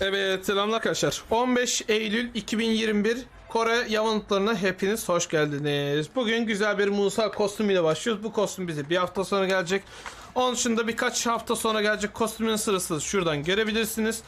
Evet selamlar arkadaşlar. 15 Eylül 2021 Kore Yamanıtlarına hepiniz hoş geldiniz. Bugün güzel bir Musa kostümüyle başlıyoruz. Bu kostüm bize bir hafta sonra gelecek. Onun dışında birkaç hafta sonra gelecek kostümün sırası şuradan görebilirsiniz.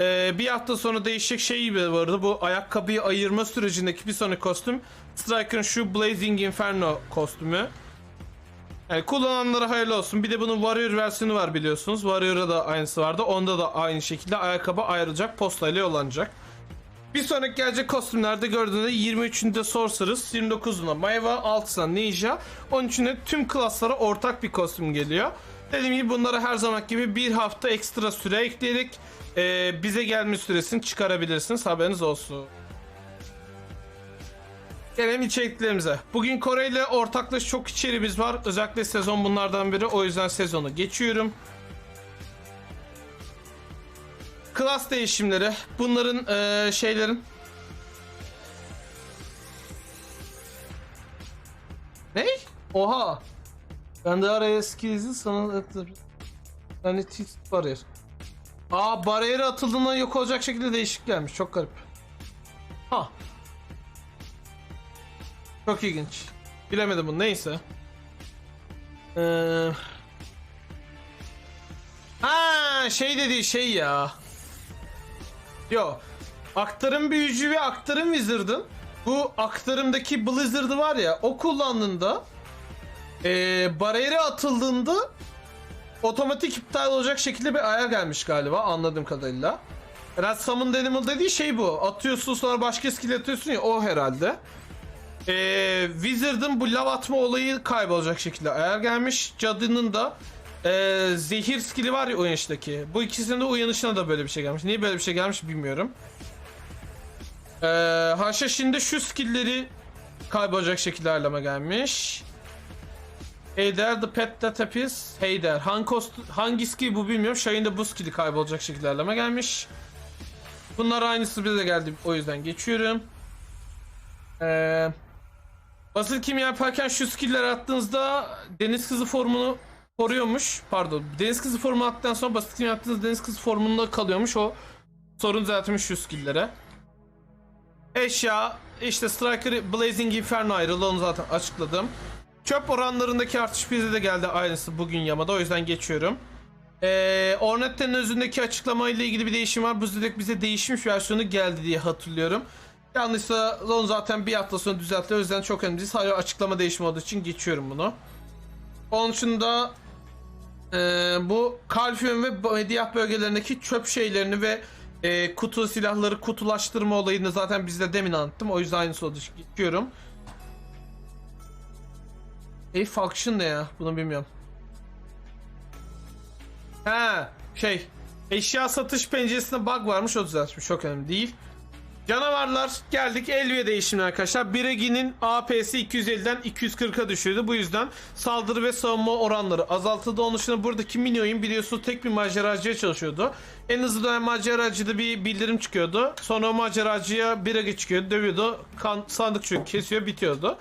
Ee, bir hafta sonra değişecek şey vardı. Bu ayakkabıyı ayırma sürecindeki bir sonraki kostüm. Striker'ın şu Blazing Inferno kostümü. Yani kullananlara hayırlı olsun. Bir de bunun Warrior versiyonu var biliyorsunuz. Warrior'a da aynısı vardı. Onda da aynı şekilde ayakkabı ayrılacak. Postayla yollanacak. Bir sonraki gelecek kostümlerde gördüğünüz 23'ünde Sorceress, 29'unda Mayva, 6'sında Ninja, 13'ünde tüm klaslara ortak bir kostüm geliyor. Dediğim gibi bunlara her zaman gibi bir hafta ekstra süre ekleyerek e, bize gelme süresini çıkarabilirsiniz. Haberiniz olsun. Gelelim içeriklerimize. Bugün Kore ile ortaklaşa çok içeriğimiz var. Özellikle sezon bunlardan biri. O yüzden sezonu geçiyorum. Klas değişimleri. Bunların eee, şeylerin. Ne? Oha. Ben de araya skills'i sana yani çift bariyer. Aa bariyeri atıldığında yok olacak şekilde değişik gelmiş. Çok garip. Ha. Çok ilginç. Bilemedim bunu neyse. Ee... Ha şey dediği şey ya. Yo. Aktarım büyücü ve aktarım wizard'ın bu aktarımdaki blizzard'ı var ya o kullandığında ee, bariyere atıldığında otomatik iptal olacak şekilde bir ayar gelmiş galiba anladığım kadarıyla. Herhalde summon animal dediği şey bu. Atıyorsun sonra başka skill atıyorsun ya o herhalde. Ee, Wizard'ın bu lav atma olayı kaybolacak şekilde ayar gelmiş. Cadının da ee, zehir skill'i var ya uyanıştaki. Bu ikisinin de uyanışına da böyle bir şey gelmiş. Niye böyle bir şey gelmiş bilmiyorum. Ee, Haşhaş'ın de şu skill'leri kaybolacak şekilde ayarlama gelmiş. Hey there the pet that appears. Hey there. Hangi, hangi skill bu bilmiyorum. Şahin de bu skill'i kaybolacak şekilde ayarlama gelmiş. Bunlar aynısı bize geldi. O yüzden geçiyorum. Ee, Basıl kimya yaparken şu skill'ler attığınızda deniz kızı formunu koruyormuş. Pardon. Deniz kızı formunu attıktan sonra basit kimya yaptığınızda deniz kızı formunda kalıyormuş. O sorun düzeltmiş şu skill'lere. Eşya işte Striker Blazing Inferno ayrıldı onu zaten açıkladım. Çöp oranlarındaki artış bize de geldi aynısı bugün yamada o yüzden geçiyorum. Ee, Ornette'nin özündeki açıklamayla ilgili bir değişim var. Bu bize değişmiş versiyonu geldi diye hatırlıyorum. Yanlışsa onu zaten bir hafta sonra düzeltti. O yüzden çok önemli değil. Sadece açıklama değişimi olduğu için geçiyorum bunu. Onun dışında e, bu Kalfiyon ve Mediyah bölgelerindeki çöp şeylerini ve e, kutu silahları kutulaştırma olayını zaten bizde demin anlattım. O yüzden aynısı olduğu için geçiyorum. E function ne ya? Bunu bilmiyorum. Ha şey eşya satış penceresinde bug varmış o düzeltmiş çok önemli değil. Canavarlar geldik Elviye değişimine arkadaşlar. Biregi'nin AP'si 250'den 240'a düşürdü. Bu yüzden saldırı ve savunma oranları azaltıldı. Onun dışında buradaki mini oyun biliyorsunuz tek bir maceracıya çalışıyordu. En hızlı dönen maceracıda bir bildirim çıkıyordu. Sonra maceracıya Biregi çıkıyordu, dövüyordu. Kan, sandık çünkü kesiyor, bitiyordu.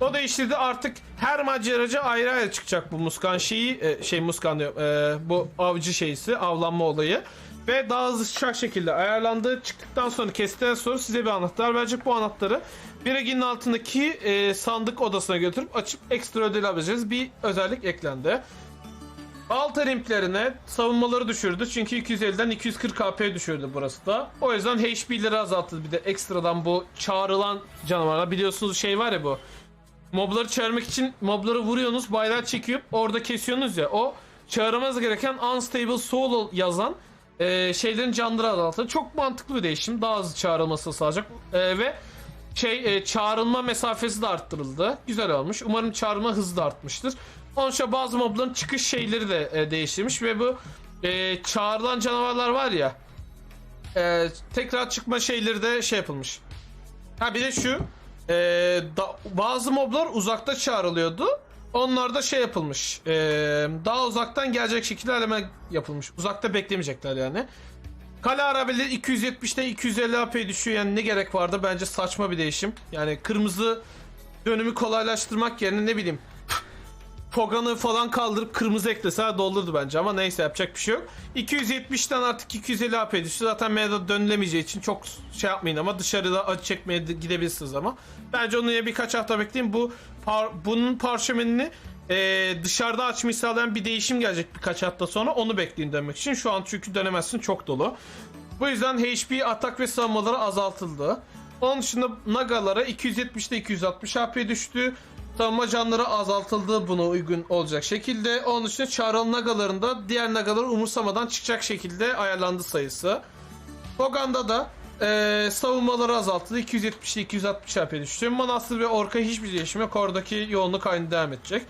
O değiştirdi artık her maceracı ayrı ayrı çıkacak bu muskan şeyi e, şey muskan diyor e, bu avcı şeysi avlanma olayı ve daha hızlı şekilde ayarlandı. Çıktıktan sonra kestikten sonra size bir anahtar verecek. Bu anahtarı Biregin'in altındaki e, sandık odasına götürüp açıp ekstra ödül alacağız bir özellik eklendi. Altar implerine savunmaları düşürdü. Çünkü 250'den 240 HP düşürdü burası da. O yüzden HP'leri azalttı. Bir de ekstradan bu çağrılan canavarlar. Biliyorsunuz şey var ya bu. Mobları çağırmak için mobları vuruyorsunuz bayrağı çekip orada kesiyorsunuz ya. O çağırmamız gereken unstable soul yazan e, şeylerin canları azaltır. Çok mantıklı bir değişim. Daha hızlı çağrılması sağlayacak. E, ve şey e, çağrılma mesafesi de arttırıldı. Güzel olmuş. Umarım çağrılma hızı da artmıştır. İçin bazı mobların çıkış şeyleri de e, değiştirmiş ve bu e, çağrılan canavarlar var ya e, tekrar çıkma şeyleri de şey yapılmış. Ha bir de şu e, da, bazı moblar uzakta çağrılıyordu. Onlar da şey yapılmış. e, daha uzaktan gelecek şekilde eleme yapılmış. Uzakta beklemeyecekler yani. Kale arabeleri 270'te 250 AP düşüyor yani ne gerek vardı bence saçma bir değişim. Yani kırmızı dönümü kolaylaştırmak yerine ne bileyim Kogan'ı falan kaldırıp kırmızı ekleseler doldurdu bence ama neyse yapacak bir şey yok. 270'ten artık 250 AP düştü. Zaten MEDA dönülemeyeceği için çok şey yapmayın ama dışarıda acı çekmeye de gidebilirsiniz ama. Bence onu ya birkaç hafta bekleyin. Bu par- bunun parşömenini e, dışarıda açmayı sağlayan bir değişim gelecek birkaç hafta sonra. Onu bekleyin demek için. Şu an çünkü dönemezsin çok dolu. Bu yüzden HP atak ve savunmaları azaltıldı. Onun dışında Nagalara 270'de 260 HP düştü. Savunma canları azaltıldı buna uygun olacak şekilde. Onun dışında çağrılı Nagaların diğer Nagaları umursamadan çıkacak şekilde ayarlandı sayısı. Hogan'da da eee savunmaları azaltıldı. 270'de 260 HP düştü. Manastır ve Orka hiçbir değişim yok. Oradaki yoğunluk aynı devam edecek.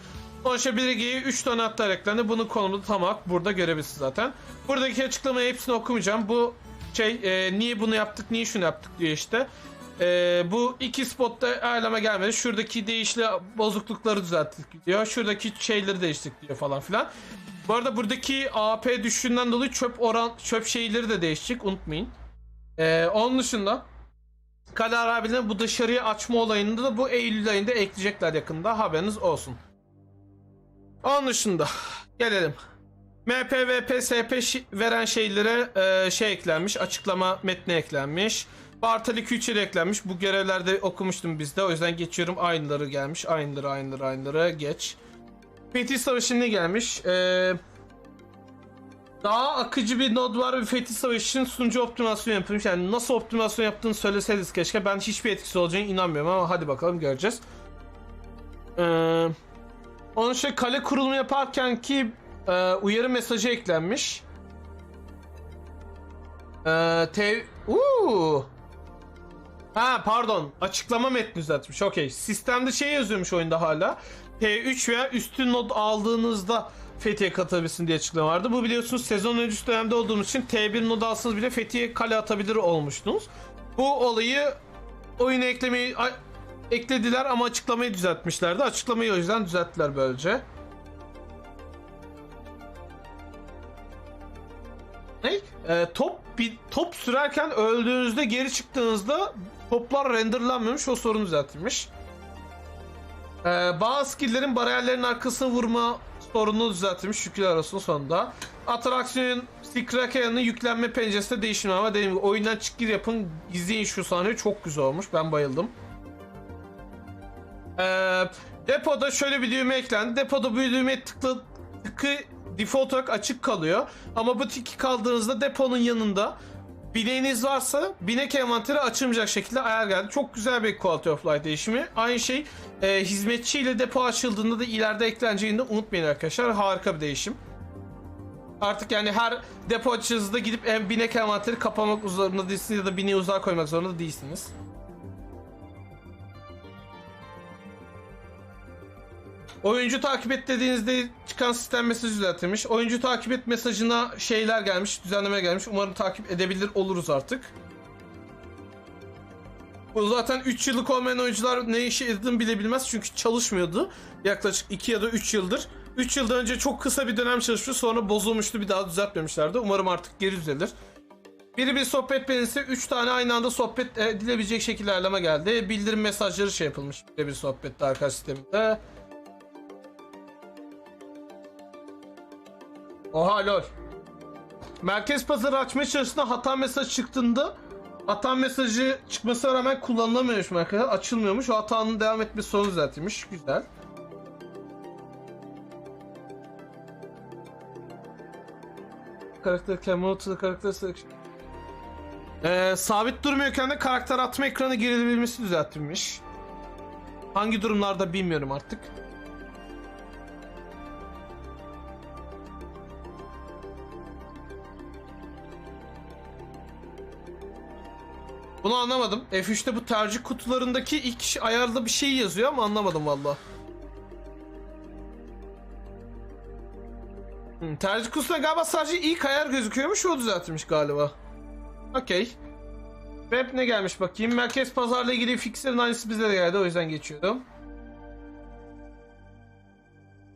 Onun için Bilgi'ye 3 tane hatlar eklendi. Bunun konumu tam olarak burada görebilirsiniz zaten. Buradaki açıklamayı hepsini okumayacağım. Bu şey e, niye bunu yaptık, niye şunu yaptık diyor işte. E, bu iki spotta ayarlama gelmedi. Şuradaki değişli bozuklukları düzelttik diyor. Şuradaki şeyleri değiştik diyor falan filan. Bu arada buradaki AP düşüşünden dolayı çöp oran çöp şeyleri de değişecek unutmayın. E, onun dışında Kalar abilerin bu dışarıya açma olayını da bu Eylül ayında ekleyecekler yakında haberiniz olsun. Onun dışında gelelim. MP, VP, SP veren şeylere e, şey eklenmiş. Açıklama metni eklenmiş. Bartali Küçeri eklenmiş. Bu görevlerde okumuştum bizde. O yüzden geçiyorum. Aynıları gelmiş. Aynıları, aynıları, aynıları. Geç. Fethi Savaşı ne gelmiş? E, daha akıcı bir nod var ve Fethi Savaşı için sunucu optimasyon yapılmış. Yani nasıl optimasyon yaptığını söyleseydiniz keşke. Ben hiçbir etkisi olacağını inanmıyorum ama hadi bakalım göreceğiz. Eee... Onun şey kale kurulumu yaparken ki e, uyarı mesajı eklenmiş. E, te Uuu. Ha pardon açıklama metni düzeltmiş okey. Sistemde şey yazıyormuş oyunda hala. T3 veya üstün not aldığınızda Fethiye katabilirsin diye açıklama vardı. Bu biliyorsunuz sezon öncesi dönemde olduğumuz için T1 not alsanız bile Fethiye kale atabilir olmuştunuz. Bu olayı oyuna eklemeyi eklediler ama açıklamayı düzeltmişlerdi. Açıklamayı o yüzden düzelttiler böylece. Ne? Ee, top bir top sürerken öldüğünüzde geri çıktığınızda toplar renderlanmıyormuş o sorun düzeltilmiş. Ee, bazı skill'lerin bariyerlerin arkasına vurma sorunu düzeltilmiş şükürler olsun sonunda. Atraksiyon Sikrakea'nın yüklenme penceresinde değişim var ama dediğim gibi oyundan çık gir yapın izleyin şu sahneyi çok güzel olmuş ben bayıldım. Ee, depoda şöyle bir düğme eklendi. Depoda bu düğmeye tıkla, tıkı default olarak açık kalıyor. Ama bu tiki kaldığınızda deponun yanında bineğiniz varsa binek envanteri açılmayacak şekilde ayar geldi. Çok güzel bir quality of life değişimi. Aynı şey e, hizmetçi ile depo açıldığında da ileride ekleneceğini de unutmayın arkadaşlar. Harika bir değişim. Artık yani her depo açıldığında gidip binek envanteri kapamak zorunda değilsiniz ya da bineği uzağa koymak zorunda değilsiniz. Oyuncu takip et dediğinizde çıkan sistem mesajı düzeltilmiş. Oyuncu takip et mesajına şeyler gelmiş, düzenleme gelmiş. Umarım takip edebilir oluruz artık. Bu zaten 3 yıllık olmayan oyuncular ne işe yaradığını bile bilmez çünkü çalışmıyordu. Yaklaşık 2 ya da 3 yıldır. 3 yıldan önce çok kısa bir dönem çalışmış sonra bozulmuştu bir daha düzeltmemişlerdi. Umarım artık geri düzelir. Biri bir sohbet beğenirse 3 tane aynı anda sohbet edilebilecek şekilde ayarlama geldi. Bildirim mesajları şey yapılmış bir bir sohbette arkadaş sisteminde. Oha lol. Merkez pazarı açmaya çalıştığında hata mesajı çıktığında hata mesajı çıkmasına rağmen kullanılamıyormuş merkez açılmıyormuş. O hatanın devam etmesi sonu düzeltilmiş. Güzel. Karakter camera karakter selection. Ee, sabit durmuyorken de karakter atma ekranı gerilebilmesi düzeltilmiş. Hangi durumlarda bilmiyorum artık. Bunu anlamadım. F3'te bu tercih kutularındaki ilk ayarda bir şey yazıyor ama anlamadım valla. Hmm, tercih kutusunda galiba sadece ilk ayar gözüküyormuş o düzeltilmiş galiba. Okey. Web ne gelmiş bakayım. Merkez pazarla ilgili fixlerin aynısı bize de geldi o yüzden geçiyorum.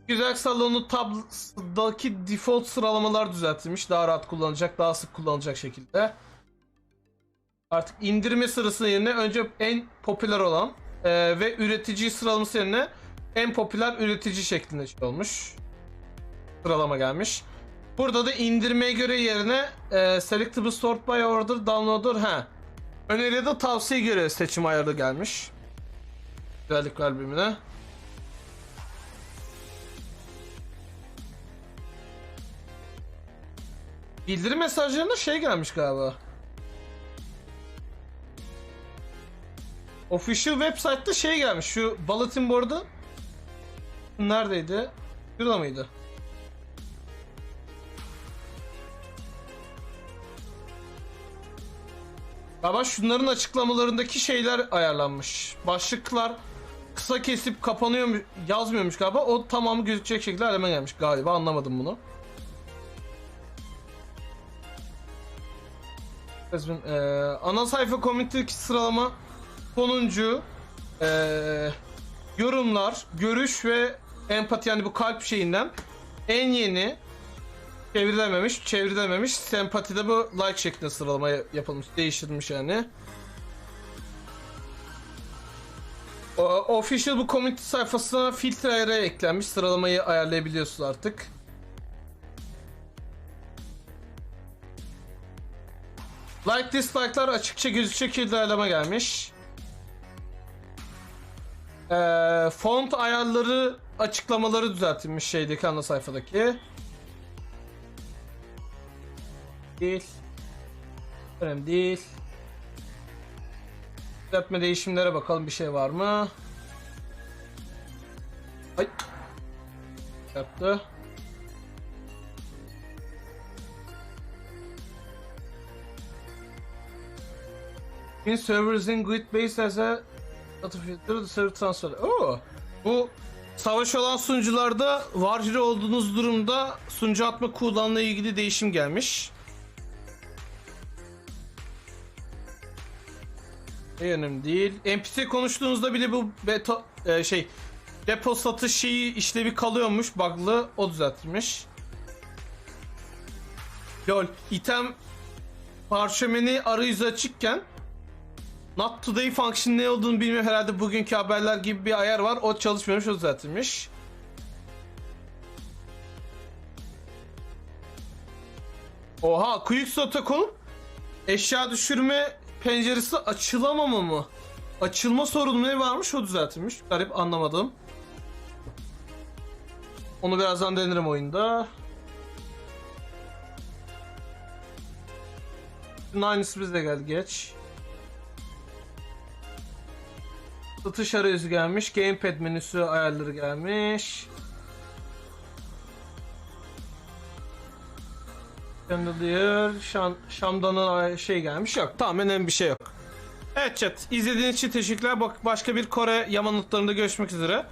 Güzel salonu tabdaki default sıralamalar düzeltilmiş. Daha rahat kullanacak, daha sık kullanacak şekilde. Artık indirme sırası yerine önce en popüler olan e, ve üretici sıralaması yerine en popüler üretici şeklinde şey olmuş. Sıralama gelmiş. Burada da indirmeye göre yerine e, Selectable Sort by Order, Downloader ha. Öneriye de tavsiye göre seçim ayarı gelmiş. Özellikler bölümüne. Bildirim mesajlarında şey gelmiş galiba. Official website'da şey gelmiş. Şu bulletin board'u neredeydi? Şurada mıydı? Ama şunların açıklamalarındaki şeyler ayarlanmış. Başlıklar kısa kesip kapanıyor mu yazmıyormuş galiba. O tamamı gözükecek şekilde eleme gelmiş galiba. Anlamadım bunu. Eee, ana sayfa komünitedeki sıralama sonuncu eee, yorumlar, görüş ve empati yani bu kalp şeyinden en yeni çevrilememiş, çevrilememiş sempatide bu like şeklinde sıralama yapılmış, değiştirilmiş yani. Official bu community sayfasına filtre ayarı eklenmiş. Sıralamayı ayarlayabiliyorsunuz artık. Like dislike'lar açıkça gözükecek ayarlama gelmiş. Ee, font ayarları açıklamaları düzeltilmiş şeydeki ana sayfadaki. Değil. Önemli değil. Düzeltme değişimlere bakalım bir şey var mı? Ay. Yaptı. In servers in grid base as a the server transfer. Oo. Bu savaş olan sunucularda varjir olduğunuz durumda sunucu atma cooldown'la ilgili değişim gelmiş. Ne önemli değil. NPC konuştuğunuzda bile bu beta e, şey depo satış şeyi işlevi kalıyormuş bug'lı o düzeltilmiş. Lol item parşömeni arayüzü açıkken Not today function ne olduğunu bilmiyorum herhalde bugünkü haberler gibi bir ayar var o çalışmıyormuş o düzeltilmiş. Oha Quick Protocol eşya düşürme penceresi açılamama mı? Açılma sorunu ne varmış o düzeltilmiş. Garip anlamadım. Onu birazdan denerim oyunda. Bunun aynısı bizde geldi geç. Satış arayüzü gelmiş. Gamepad menüsü ayarları gelmiş. Chandelier, Şam, Şamdan'ın şey gelmiş yok. Tamamen bir şey yok. Evet chat izlediğiniz için teşekkürler. Bak başka bir Kore yamanlıklarında görüşmek üzere.